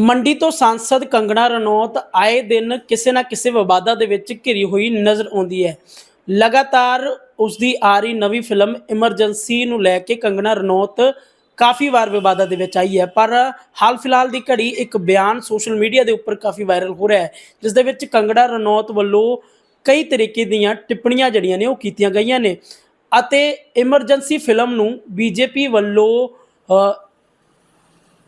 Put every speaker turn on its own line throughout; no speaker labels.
ਮੰਡੀ ਤੋਂ ਸਾਂਸਦ ਕੰਗਣਾ ਰਣੌਤ ਆਏ ਦਿਨ ਕਿਸੇ ਨਾ ਕਿਸੇ ਵਿਵਾਦਾਂ ਦੇ ਵਿੱਚ ਘਿਰੀ ਹੋਈ ਨਜ਼ਰ ਆਉਂਦੀ ਹੈ। ਲਗਾਤਾਰ ਉਸ ਦੀ ਆ ਰਹੀ ਨਵੀਂ ਫਿਲਮ ਐਮਰਜੈਂਸੀ ਨੂੰ ਲੈ ਕੇ ਕੰਗਣਾ ਰਣੌਤ ਕਾਫੀ ਵਾਰ ਵਿਵਾਦਾਂ ਦੇ ਵਿੱਚ ਆਈ ਹੈ, ਪਰ ਹਾਲ ਫਿਲਹਾਲ ਦੀ ਘੜੀ ਇੱਕ ਬਿਆਨ ਸੋਸ਼ਲ ਮੀਡੀਆ ਦੇ ਉੱਪਰ ਕਾਫੀ ਵਾਇਰਲ ਹੋ ਰਿਹਾ ਹੈ, ਜਿਸ ਦੇ ਵਿੱਚ ਕੰਗਣਾ ਰਣੌਤ ਵੱਲੋਂ ਕਈ ਤਰੀਕੇ ਦੀਆਂ ਟਿੱਪਣੀਆਂ ਜਿਹੜੀਆਂ ਨੇ ਉਹ ਕੀਤੀਆਂ ਗਈਆਂ ਨੇ ਅਤੇ ਐਮਰਜੈਂਸੀ ਫਿਲਮ ਨੂੰ ਬੀਜੇਪੀ ਵੱਲੋਂ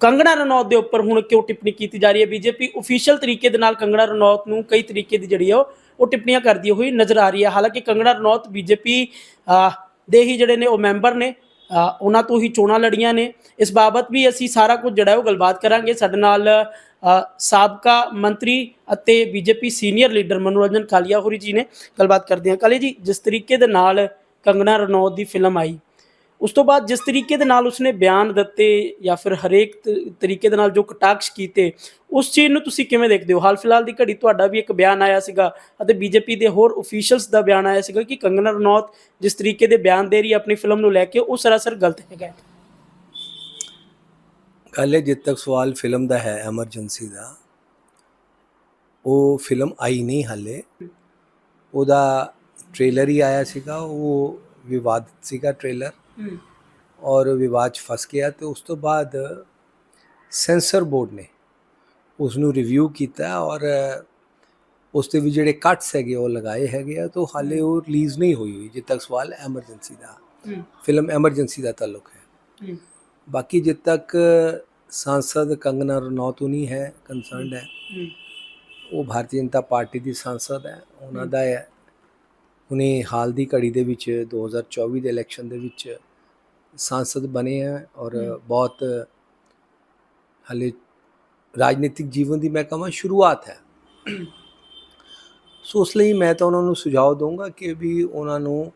ਕੰਗਣਾ ਰਣੌਤ ਦੇ ਉੱਪਰ ਹੁਣ ਕਿਉਂ ਟਿੱਪਣੀ ਕੀਤੀ ਜਾ ਰਹੀ ਹੈ? ਬੀਜੇਪੀ ਅਫੀਸ਼ੀਅਲ ਤਰੀਕੇ ਦੇ ਨਾਲ ਕੰਗਣਾ ਰਣੌਤ ਨੂੰ ਕਈ ਤਰੀਕੇ ਦੀ ਜਿਹੜੀ ਆ ਉਹ- ਉਹ ਟਿੱਪਣੀਆਂ ਕਰਦੀ ਹੋਈ ਨਜ਼ਰ ਆ ਰਹੀ ਹੈ। ਹਾਲਾਂਕਿ ਕੰਗਣਾ ਰਣੌਤ ਬੀਜੇਪੀ ਦੇ ਹੀ ਜਿਹੜੇ ਨੇ ਉਹ ਮੈਂਬਰ ਨੇ ਉਹਨਾਂ ਤੋਂ ਹੀ ਚੋਣਾਂ ਲੜੀਆਂ ਨੇ। ਇਸ ਬਾਬਤ ਵੀ ਅਸੀਂ ਸਾਰਾ ਕੁਝ ਜਿਹੜਾ ਉਹ ਗੱਲਬਾਤ ਕਰਾਂਗੇ। ਸਾਡੇ ਨਾਲ ਸਾਬਕਾ ਮੰਤਰੀ ਅਤੇ ਬੀਜੇਪੀ ਸੀਨੀਅਰ ਲੀਡਰ ਮਨੋਰੰਜਨ ਕਾਲੀਆ ਹੋਰੀ ਜੀ ਨੇ ਗੱਲਬਾਤ ਕਰਦੇ ਹਾਂ। ਕਾਲੀ ਜੀ, ਜਿਸ ਤਰੀਕੇ ਦੇ ਨਾਲ ਕੰਗਣਾ ਰਣੌਤ ਦੀ ਫਿਲਮ ਆਈ ਉਸ ਤੋਂ ਬਾਅਦ ਜਿਸ ਤਰੀਕੇ ਦੇ ਨਾਲ ਉਸਨੇ ਬਿਆਨ ਦਿੱਤੇ ਜਾਂ ਫਿਰ ਹਰੇਕ ਤ- ਤਰੀਕੇ ਦੇ ਨਾਲ ਜੋ ਕਟਾਕਸ਼ ਕੀਤੇ, ਉਸ ਚੀਜ਼ ਨੂੰ ਤੁਸੀਂ ਕਿਵੇਂ ਦੇਖਦੇ ਹੋ? ਹਾਲ ਫਿਲਹਾਲ ਦੀ ਘੜੀ ਤੁਹਾਡਾ ਵੀ ਇੱਕ ਬਿਆਨ ਆਇਆ ਸੀਗਾ ਅਤੇ ਬੀਜੇਪੀ ਦੇ ਹੋਰ ਅਫੀਸ਼ੀਅਲਸ ਦਾ ਬਿਆਨ ਆਇਆ ਸੀਗਾ ਕਿ ਕੰਗਨਾ ਰਣੌਤ ਜਿਸ ਤਰੀਕੇ ਦੇ ਬਿਆਨ ਦੇ ਰਹੀ ਹੈ ਆਪਣੀ ਫਿਲਮ ਨੂੰ ਲੈ ਕੇ, ਉਹ ਸਰਾਸਰ ਗਲਤ ਹੈਗਾ ਹੈ।
ਗੱਲ ਤੱਕ ਸਵਾਲ ਫਿਲਮ ਦਾ ਹੈ ਐਮਰਜੈਂਸੀ ਦਾ, ਉਹ ਫਿਲਮ ਆਈ ਨਹੀਂ ਹਾਲੇ। ਉਹਦਾ ਟ੍ਰੇਲਰ ਹੀ ਆਇਆ ਸੀਗਾ, ਉਹ ਵਿਵਾਦਿਤ ਸੀਗਾ ਟ੍ਰੇਲਰ ਔਰ ਵਿਵਾਦ 'ਚ ਫਸ ਗਿਆ ਤੇ ਉਸ ਤੋਂ ਬਾਅਦ ਸੈਂਸਰ ਬੋਰਡ ਨੇ ਉਸ ਨੂੰ ਰਿਵਿਊ ਕੀਤਾ ਔਰ ਉਸ ਤੇ ਵੀ ਜਿਹੜੇ ਕੱਟਸ ਹੈਗੇ ਉਹ ਲਗਾਏ ਹੈਗੇ ਆ ਤਾਂ ਹਾਲੇ ਉਹ ਰਿਲੀਜ਼ ਨਹੀਂ ਹੋਈ ਹੋਈ ਜਦ ਤੱਕ ਸਵਾਲ ਐਮਰਜੈਂਸੀ ਦਾ ਫਿਲਮ ਐਮਰਜੈਂਸੀ ਦਾ ਤਾਲੁਕ ਹੈ ਬਾਕੀ ਜਦ ਤੱਕ सांसद कंगना रनौत नहीं है कंसर्नड है ਉਹ ਭਾਰਤੀ ਜਨਤਾ ਪਾਰਟੀ ਦੀ ਸੰਸਦ ਹੈ ਉਹਨਾਂ ਦਾ ਹੈ ਉਹਨੇ ਹਾਲ ਦੀ ਘੜੀ ਦੇ ਵਿੱਚ 2024 ਦੇ ਇਲੈਕਸ਼ਨ ਦੇ ਵਿੱਚ ਸੰਸਦ ਬਣੇ ਹੈ ਔਰ। ਬਹੁਤ ਹਲੇ ਰਾਜਨੀਤਿਕ ਜੀਵਨ ਦੀ ਮੈਂ ਕਹਾਂ ਸ਼ੁਰੂਆਤ ਹੈ ਸੋ ਉਸ ਲਈ ਮੈਂ ਤਾਂ ਉਹਨਾਂ ਨੂੰ ਸੁਝਾਅ ਦਊਂਗਾ ਕਿ ਵੀ ਉਹਨਾਂ ਨੂੰ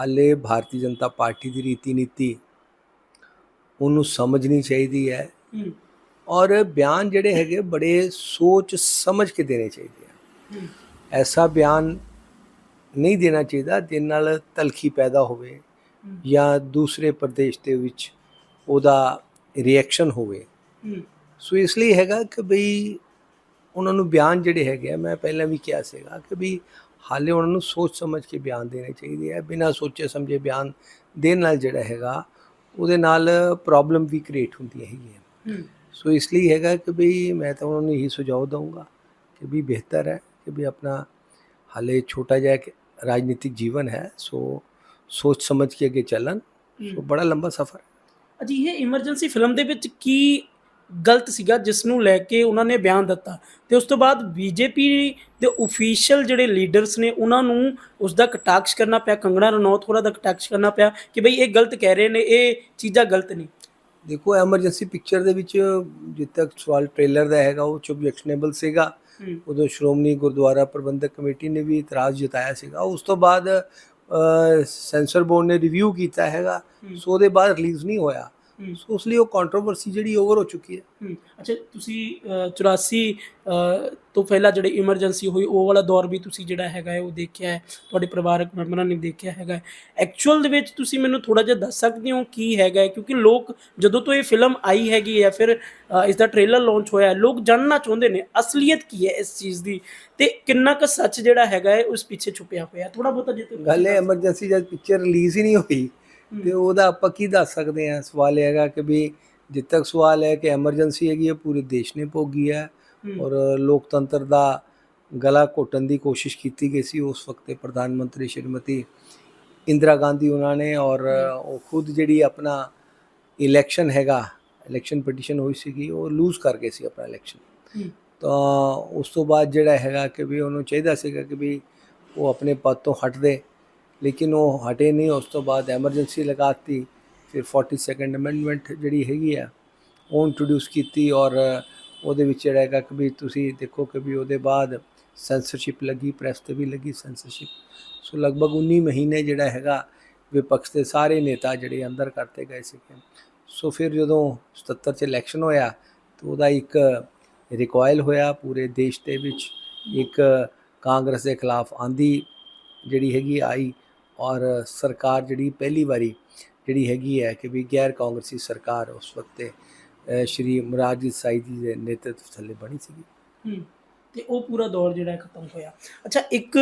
ਹਾਲੇ ਭਾਰਤੀ ਜਨਤਾ ਪਾਰਟੀ ਦੀ ਰੀਤੀ ਨੀਤੀ ਉਹਨੂੰ ਸਮਝਣੀ ਚਾਹੀਦੀ ਹੈ ਔਰ ਬਿਆਨ ਜਿਹੜੇ ਹੈਗੇ ਬੜੇ ਸੋਚ ਸਮਝ ਕੇ ਦੇਣੇ ਚਾਹੀਦੇ ਆ ਐਸਾ ਬਿਆਨ ਨਹੀਂ ਦੇਣਾ ਚਾਹੀਦਾ ਜਿਸ ਨਾਲ ਤਲਖੀ ਪੈਦਾ ਹੋਵੇ ਜਾਂ ਦੂਸਰੇ ਪ੍ਰਦੇਸ਼ ਦੇ ਵਿੱਚ ਉਹਦਾ ਰਿਐਕਸ਼ਨ ਹੋਵੇ। ਸੋ ਇਸ ਲਈ ਹੈਗਾ ਕਿ ਬਈ ਉਹਨਾਂ ਨੂੰ ਬਿਆਨ ਜਿਹੜੇ ਹੈਗੇ ਆ ਮੈਂ ਪਹਿਲਾਂ ਵੀ ਕਿਹਾ ਸੀਗਾ ਕਿ ਵੀ ਹਾਲੇ ਉਹਨਾਂ ਨੂੰ ਸੋਚ ਸਮਝ ਕੇ ਬਿਆਨ ਦੇਣੇ ਚਾਹੀਦੇ ਆ। ਬਿਨਾਂ ਸੋਚੇ ਸਮਝੇ ਬਿਆਨ ਦੇਣ ਨਾਲ ਜਿਹੜਾ ਹੈਗਾ ਉਹਦੇ ਨਾਲ ਪ੍ਰੋਬਲਮ ਵੀ ਕ੍ਰੀਏਟ ਹੁੰਦੀ ਹੈਗੀ ਸੋ ਇਸ ਲਈ ਹੈਗਾ ਕਿ ਵੀ ਮੈਂ ਤਾਂ ਉਹਨਾਂ ਨੂੰ ਇਹੀ ਸੁਝਾਅ ਦਊਂਗਾ ਕਿ ਵੀ ਬਿਹਤਰ ਹੈ ਕਿ ਵੀ ਆਪਣਾ ਹਾਲੇ ਛੋਟਾ ਜਿਹਾ ਰਾਜਨੀਤਿਕ ਜੀਵਨ ਹੈ। ਸੋ ਸੋਚ ਸਮਝ ਕੇ ਅੱਗੇ ਚੱਲਣ ਸੋ ਬੜਾ ਲੰਬਾ ਸਫ਼ਰ ਹੈ।
ਅਜੀ ਇਹ ਇਮਰਜੈਂਸੀ ਫਿਲਮ ਦੇ ਵਿੱਚ ਕੀ ਗਲਤ ਸੀਗਾ ਜਿਸ ਨੂੰ ਲੈ ਕੇ ਉਹਨਾਂ ਨੇ ਬਿਆਨ ਦਿੱਤਾ? ਤੇ ਉਸ ਤੋਂ ਬਾਅਦ ਬੀਜੇਪੀ ਦੇ ਅਫੀਸ਼ੀਅਲ ਜਿਹੜੇ ਲੀਡਰਸ ਨੇ ਉਹਨਾਂ ਨੂੰ ਉਸ ਦਾ ਕਟਾਕਸ਼ ਕਰਨਾ ਪਿਆ ਕੰਗਣਾ ਰਣੌਤ ਹੋਰਾਂ ਦਾ ਕਟਾਕਸ਼ ਕਰਨਾ ਪਿਆ ਕਿ ਬਈ ਇਹ ਗਲਤ ਕਹਿ ਰਹੇ ਨੇ ਇਹ ਚੀਜ਼ਾਂ ਗਲਤ ਨਹੀਂ
ਦੇਖੋ ਐਮਰਜੈਂਸੀ ਪਿਕਚਰ ਦੇ ਵਿੱਚ ਜਿੱਦ ਤੱਕ ਸਵਾਲ ਟ੍ਰੇਲਰ ਦਾ ਹੈਗਾ ਉਹ ਚੁਬਜੈਕਸ਼ਨੇਬਲ ਸੀਗਾ। ਉਦੋਂ ਸ਼੍ਰੋਮਣੀ ਗੁਰਦੁਆਰਾ ਪ੍ਰਬੰਧਕ ਕਮੇਟੀ ਨੇ ਵੀ ਇਤਰਾਜ਼ ਜਤਾਇਆ ਸੀਗਾ। ਉਸ ਤੋਂ ਬਾਅਦ ਸੈਂਸਰ ਬੋਰਡ ਨੇ ਰਿਵਿਊ ਕੀਤਾ ਹੈਗਾ ਸੋ ਉਹਦੇ ਬਾਅਦ ਰਿਲੀਜ਼ ਨਹੀਂ ਹੋਇਆ। ਸੋ ਉਸ ਲਈ ਉਹ ਕੰਟਰੋਵਰਸੀ ਜਿਹੜੀ ਓਵਰ ਹੋ ਚੁੱਕੀ ਹੈ।
ਹਮ, ਅੱਛਾ ਤੁਸੀਂ ਅ, 84 ਅ, ਤੋਂ ਪਹਿਲਾਂ ਜਿਹੜੇ ਇਮਰਜੈਂਸੀ ਹੋਈ ਉਹ ਵਾਲਾ ਦੌਰ ਵੀ ਤੁਸੀਂ ਜਿਹੜਾ ਹੈਗਾ ਹੈ ਉਹ ਦੇਖਿਆ ਹੈ ਤੁਹਾਡੇ ਪਰਿਵਾਰਕ ਮੈਂਬਰਾਂ ਨੇ ਦੇਖਿਆ ਹੈਗਾ ਐਕਚੁਅਲ ਦੇ ਵਿੱਚ ਤੁਸੀਂ ਮੈਨੂੰ ਥੋੜਾ ਜਿਹਾ ਦੱਸ ਸਕਦੇ ਹੋ ਕੀ ਹੈਗਾ ਹੈ? ਕਿਉਂਕਿ ਲੋਕ ਜਦੋਂ ਤੋਂ ਇਹ ਫਿਲਮ ਆਈ ਹੈਗੀ ਹੈ ਫਿਰ ਅ, ਇਸ ਦਾ ਟ੍ਰੇਲਰ ਲਾਂਚ ਹੋਇਆ ਹੈ, ਲੋਕ ਜਾਣਨਾ ਚਾਹੁੰਦੇ ਨੇ ਅਸਲੀਅਤ ਕੀ ਹੈ ਇਸ ਚੀਜ਼ ਦੀ ਤੇ ਕਿੰਨਾ ਕੁ ਸੱਚ ਜਿਹੜਾ ਹੈਗਾ ਹੈ ਉਸ ਪਿੱਛੇ ਛੁਪਿਆ ਹੋਇਆ ਥੋੜਾ ਬਹੁਤਾ ਜੇ ਤੁਸੀਂ
ਗੱਲ ਹੈ ਐਮਰਜੈਂਸੀ ਜਦ ਪਿਕਚਰ ਰਿਲੀਜ਼ ਹੀ ਨਹੀਂ ਹੋਈ ਤੇ ਉਹਦਾ ਆਪਾਂ ਕੀ ਦੱਸ ਸਕਦੇ ਹਾਂ? ਸਵਾਲ ਇਹ ਹੈਗਾ ਕਿ ਵੀ ਜਿੱਦ ਤੱਕ ਸਵਾਲ ਹੈ ਕਿ ਐਮਰਜੈਂਸੀ ਹੈਗੀ ਹੈ ਪੂਰੇ ਦੇਸ਼ ਨੇ ਭੋਗੀ ਹੈ ਔਰ ਲੋਕਤੰਤਰ ਦਾ ਗਲਾ ਘੋਟਣ ਦੀ ਕੋਸ਼ਿਸ਼ ਕੀਤੀ ਗਈ ਸੀ। ਉਸ ਵਕਤ ਦੇ ਪ੍ਰਧਾਨ ਮੰਤਰੀ ਸ਼੍ਰੀਮਤੀ ਇੰਦਰਾ ਗਾਂਧੀ ਉਹਨਾਂ ਨੇ ਔਰ ਉਹ ਖੁਦ ਜਿਹੜੀ ਆਪਣਾ ਇਲੈਕਸ਼ਨ ਹੈਗਾ ਇਲੈਕਸ਼ਨ ਪਟੀਸ਼ਨ ਹੋਈ ਸੀਗੀ ਉਹ ਲੂਜ਼ ਕਰ ਗਏ ਸੀ ਆਪਣਾ ਇਲੈਕਸ਼ਨ ਤਾਂ ਉਸ ਤੋਂ ਬਾਅਦ ਜਿਹੜਾ ਹੈਗਾ ਕਿ ਵੀ ਉਹਨੂੰ ਚਾਹੀਦਾ ਸੀਗਾ ਕਿ ਵੀ ਉਹ ਆਪਣੇ ਪਦ ਤੋਂ ਹਟ ਦੇ। ਲੇਕਿਨ ਉਹ ਹਟੇ ਨਹੀਂ, ਉਸ ਤੋਂ ਬਾਅਦ ਐਮਰਜੈਂਸੀ ਲਗਾਤੀ, ਫਿਰ 42nd ਅਮੈਂਡਮੈਂਟ ਜਿਹੜੀ ਹੈਗੀ ਆ, ਉਹ ਇੰਟਰੋਡਿਊਸ ਕੀਤੀ ਔਰ ਉਹਦੇ ਵਿੱਚ ਜਿਹੜਾ ਹੈਗਾ ਕਿ ਵੀ ਤੁਸੀਂ ਦੇਖੋ ਕਿ ਵੀ ਉਹਦੇ ਬਾਅਦ ਸੈਂਸਰਸ਼ਿਪ ਲੱਗੀ ਪ੍ਰੈਸ ਤੇ ਵੀ ਲੱਗੀ ਸੈਂਸਰਸ਼ਿਪ ਸੋ ਲਗਭਗ 19 ਮਹੀਨੇ ਜਿਹੜਾ ਹੈਗਾ ਵਿਪਕਸ਼ ਦੇ ਸਾਰੇ ਨੇਤਾ ਜਿਹੜੇ ਅੰਦਰ ਕਰਤੇ ਗਏ ਸੀਗੇ। ਸੋ ਫਿਰ ਜਦੋਂ 77 ਚ ਇਲੈਕਸ਼ਨ ਹੋਇਆ, ਤਾਂ ਉਹਦਾ ਇੱਕ ਰਿਕੋਇਲ ਹੋਇਆ ਪੂਰੇ ਦੇਸ਼ ਦੇ ਵਿੱਚ। ਇੱਕ ਕਾਂਗਰਸ ਦੇ ਖਿਲਾਫ ਆਂਦੀ ਜਿਹੜੀ ਹੈਗੀ ਆਈ ਔਰ ਸਰਕਾਰ ਜਿਹੜੀ ਪਹਿਲੀ ਵਾਰੀ ਜਿਹੜੀ ਹੈਗੀ ਹੈ ਕਿ ਵੀ ਗੈਰ ਕਾਂਗਰਸੀ ਸਰਕਾਰ ਉਸ ਵਕਤ ਤੇ ਸ਼੍ਰੀ ਮੁਰਾਦ ਜੀ ਜੀ ਦੇ ਨੇਤਰਤਵ ਥੱਲੇ ਬਣੀ ਸੀਗੀ।
ਹੂੰ, ਤੇ ਉਹ ਪੂਰਾ ਦੌਰ ਜਿਹੜਾ ਖਤਮ ਹੋਇਆ। ਅੱਛਾ, ਇੱਕ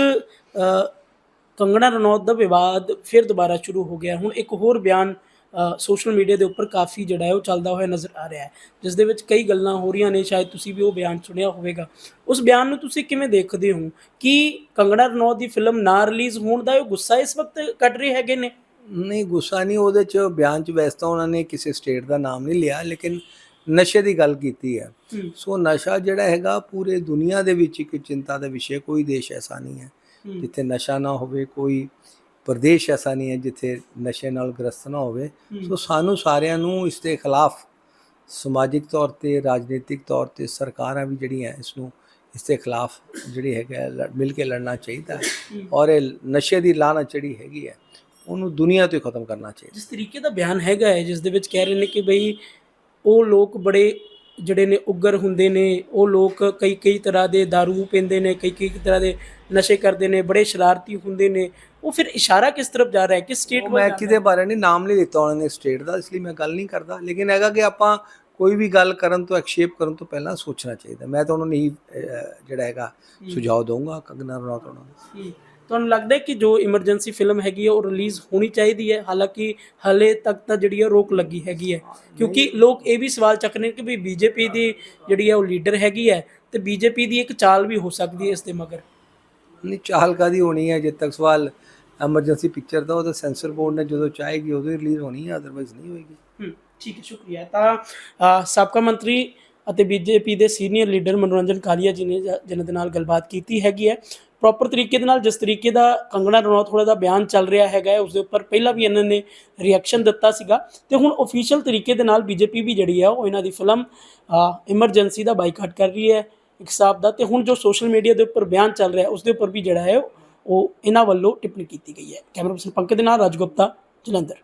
ਕੰਗਣਾ ਰਣੌਤ ਦਾ ਵਿਵਾਦ ਫਿਰ ਦੁਬਾਰਾ ਸ਼ੁਰੂ ਹੋ ਗਿਆ। ਹੁਣ ਇੱਕ ਹੋਰ ਬਿਆਨ ਸੋਸ਼ਲ ਮੀਡੀਆ ਦੇ ਉੱਪਰ ਕਾਫੀ ਜਿਹੜਾ ਹੈ ਉਹ ਚੱਲਦਾ ਹੋਇਆ ਨਜ਼ਰ ਆ ਰਿਹਾ ਹੈ। ਜਿਸ ਦੇ ਵਿੱਚ ਕਈ ਗੱਲਾਂ ਹੋ ਰਹੀਆਂ ਨੇ ਸ਼ਾਇਦ ਤੁਸੀਂ ਵੀ ਉਹ ਬਿਆਨ ਸੁਣਿਆ ਹੋਵੇਗਾ। ਉਸ ਬਿਆਨ ਨੂੰ ਤੁਸੀਂ ਕਿਵੇਂ ਦੇਖਦੇ ਹੋ? ਕਿ ਕੰਗਣਾ ਰਣੌਤ ਦੀ ਫਿਲਮ ਨਾ ਰਿਲੀਜ਼ ਹੋਣ ਦਾ ਇਹ ਗੁੱਸਾ ਇਸ ਵਕਤ ਕੱਢ ਰਹੇ ਹੈਗੇ ਨੇ?
ਨਹੀਂ ਗੁੱਸਾ ਨਹੀਂ ਉਹਦੇ ਚ ਬਿਆਨ ਚ ਵੈਸੇ ਤਾਂ ਉਹਨਾਂ ਨੇ ਕਿਸੇ ਸਟੇਟ ਦਾ ਨਾਮ ਨਹੀਂ ਲਿਆ ਲੇਕਿਨ ਨਸ਼ੇ ਦੀ ਗੱਲ ਕੀਤੀ ਹੈ। ਸੋ ਨਸ਼ਾ ਜਿਹੜਾ ਹੈਗਾ ਪੂਰੇ ਦੁਨੀਆ ਦੇ ਵਿੱਚ ਇੱਕ ਚਿੰਤਾ ਦਾ ਵਿਸ਼ੇ ਕੋਈ ਦੇਸ਼ ਐਸਾ ਨਹੀਂ ਹੂੰ। ਜਿੱਥੇ ਨਸ਼ਾ ਨਾ ਹੋਵੇ ਕੋਈ ਪ੍ਰਦੇਸ਼ ਐਸਾ ਨਹੀਂ ਹੈ ਜਿੱਥੇ ਨਸ਼ੇ ਨਾਲ ਗ੍ਰਸਤ ਨਾ ਹੋਵੇ। ਸੋ ਸਾਨੂੰ ਸਾਰਿਆਂ ਨੂੰ ਇਸ ਦੇ ਖਿਲਾਫ ਸਮਾਜਿਕ ਤੌਰ ਤੇ ਰਾਜਨੀਤਿਕ ਤੌਰ ਤੇ ਸਰਕਾਰਾਂ ਵੀ ਜਿਹੜੀਆਂ ਇਸ ਨੂੰ ਇਸ ਦੇ ਖਿਲਾਫ ਜਿਹੜੀ ਹੈਗਾ ਮਿਲ ਕੇ ਲੜਨਾ ਚਾਹੀਦਾ। ਔਰ ਇਹ ਨਸ਼ੇ ਦੀ ਲਾਨਤ ਜਿਹੜੀ ਹੈਗੀ ਹੈ ਉਹਨੂੰ ਦੁਨੀਆ ਤੋਂ ਖਤਮ ਕਰਨਾ ਚਾਹੀਦਾ
ਜਿਸ ਤਰੀਕੇ ਦਾ ਬਿਆਨ ਹੈਗਾ ਹੈ ਜਿਸ ਦੇ ਵਿੱਚ ਕਹਿ ਰਹੇ ਨੇ ਕਿ ਬਈ ਉਹ ਲੋਕ ਬੜੇ ਜਿਹੜੇ ਨੇ ਉਗਰ ਹੁੰਦੇ ਨੇ ਉਹ ਲੋਕ ਕਈ ਕਈ ਤਰ੍ਹਾਂ ਦੇ दारू ਪੀਂਦੇ ਨੇ ਕਈ ਕਈ ਤਰ੍ਹਾਂ ਦੇ ਨਸ਼ੇ ਕਰਦੇ ਨੇ ਬੜੇ ਸ਼ਰਾਰਤੀ ਹੁੰਦੇ ਨੇ। ਉਹ ਫਿਰ ਇਸ਼ਾਰਾ ਕਿਸ ਤਰਫ ਜਾ ਰਿਹਾ ਹੈ? ਕਿਸ ਸਟੇਟ
ਮੈਂ ਕਿਤੇ ਬਾਰੇ ਨਹੀਂ ਨਾਮ ਨਹੀਂ ਲਿੱਤਾ ਉਹਨਾਂ ਨੇ ਸਟੇਟ ਦਾ ਇਸ ਲਈ ਮੈਂ ਗੱਲ ਨਹੀਂ ਕਰਦਾ। ਲੇਕਿਨ ਹੈਗਾ ਕਿ ਆਪਾਂ ਕੋਈ ਵੀ ਗੱਲ ਕਰਨ ਤੋਂ ਐਕਸੇਪ ਕਰਨ ਤੋਂ ਪਹਿਲਾਂ ਸੋਚਣਾ ਚਾਹੀਦਾ। ਮੈਂ ਤਾਂ ਉਹਨਾਂ ਨੂੰ ਜਿਹੜਾ ਹੈਗਾ ਸੁਝਾਅ ਦਊਂਗਾ ਕੰਗਨਾ ਰਣੌਤ ਉਹਨਾਂ ਨੂੰ।
ਤੁਹਾਨੂੰ ਲੱਗਦਾ ਹੈ ਕਿ ਜੋ ਇਮਰਜੈਂਸੀ ਫਿਲਮ ਹੈਗੀ ਹੈ ਉਹ ਰਿਲੀਜ਼ ਹੋਣੀ ਚਾਹੀਦੀ ਹੈ? ਹਾਲਾਂਕਿ ਹਲੇ ਤੱਕ ਤਾਂ ਜਿਹੜੀ ਹੈ ਰੋਕ ਲੱਗੀ ਹੈਗੀ ਹੈ। ਕਿਉਂਕਿ ਲੋਕ ਇਹ ਵੀ ਸਵਾਲ ਚੱਕ ਰਹੇ ਕਿ ਵੀ ਬੀਜੇਪੀ ਦੀ ਜਿਹੜੀ ਹੈ ਉਹ ਲੀਡਰ ਹੈਗੀ ਹੈ ਤੇ ਬੀਜੇਪੀ ਦੀ ਇੱਕ ਚਾਲ ਵੀ ਹੋ ਸਕਦੀ ਹੈ ਇਸ ਦੇ ਮਗਰ।
ਨਹੀਂ ਚਾਲ ਕਾਦੀ ਹੋਣੀ ਹੈ? ਜਦ ਤੱਕ ਸਵਾਲ ਐਮਰਜੈਂਸੀ ਪਿਕਚਰ ਦਾ ਉਹ ਤਾਂ ਸੈਂਸਰ ਬੋਰਡ ਨੇ ਜਦੋਂ ਚਾਹੇਗੀ ਉਦੋਂ ਰਿਲੀਜ਼ ਹੋਣੀ ਹੈ ਅਦਰਵਾਈਜ਼ ਨਹੀਂ ਹੋਏਗੀ।
ਹਮ, ਠੀਕ ਹੈ ਸ਼ੁਕਰੀਆ। ਤਾਂ ਸਾਬਕਾ ਮੰਤਰੀ ਅਤੇ ਬੀਜੇਪੀ ਦੇ ਸੀਨੀਅਰ ਲੀਡਰ ਮਨੋਰੰਜਨ ਕਾਲੀਆ ਜੀ ਨੇ ਜ- ਜਿਨ੍ਹਾਂ ਦੇ ਨਾਲ ਗੱਲਬਾਤ ਕੀਤੀ ਹੈਗੀ ਹੈ। ਪ੍ਰੋਪਰ ਤਰੀਕੇ ਦੇ ਨਾਲ ਜਿਸ ਤਰੀਕੇ ਦਾ ਕੰਗਣਾ ਰਣੌਤ ਹੋਣਾ ਦਾ ਬਿਆਨ ਚੱਲ ਰਿਹਾ ਹੈਗਾ ਹੈ, ਉਸ ਦੇ ਉੱਪਰ ਪਹਿਲਾਂ ਵੀ ਇਹਨਾਂ ਨੇ ਰਿਐਕਸ਼ਨ ਦਿੱਤਾ ਸੀਗਾ। ਤੇ ਹੁਣ ਅਫੀਸ਼ੀਅਲ ਤਰੀਕੇ ਦੇ ਨਾਲ ਬੀਜੇਪੀ ਵੀ ਜਿਹੜੀ ਹੈ ਉਹ ਇਹਨਾਂ ਦੀ ਫਿਲਮ ਐਮਰਜੈਂਸੀ ਦਾ ਬਾਈਕਾਟ ਕਰ ਰਹੀ ਹੈ। ਇੱਕ ਹਿਸਾਬ ਦਾ ਤੇ ਹੁਣ ਜੋ ਸੋਸ਼ਲ ਮੀਡੀਆ ਦੇ ਉੱਪਰ ਬਿਆਨ ਚੱਲ ਰਿਹਾ ਉਸ ਦੇ ਉੱਪਰ ਵੀ ਜਿਹੜਾ ਹੈ ਉਹ ਇਹਨਾਂ ਵੱਲੋਂ ਟਿੱਪਣੀ ਕੀਤੀ ਗਈ ਹੈ। ਕੈਮਰਾ ਪਰਸਨ ਪੰਕਜ ਦੇ ਨਾਲ ਰਾਜਗੁਪਤਾ ਜਲੰਧਰ।